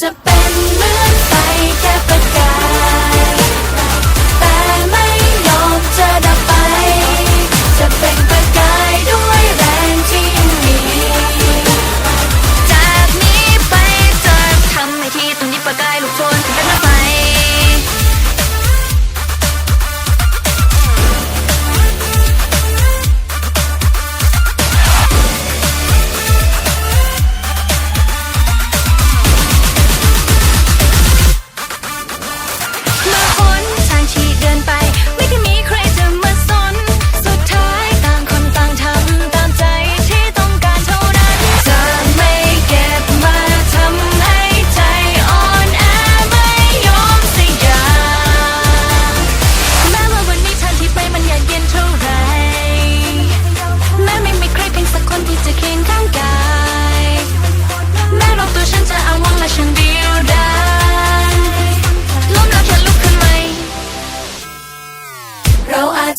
จะเป็นเหมือนไฟแค่ประกาศ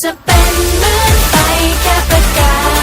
จะเป็นเหมือนไฟแค่ประกาศ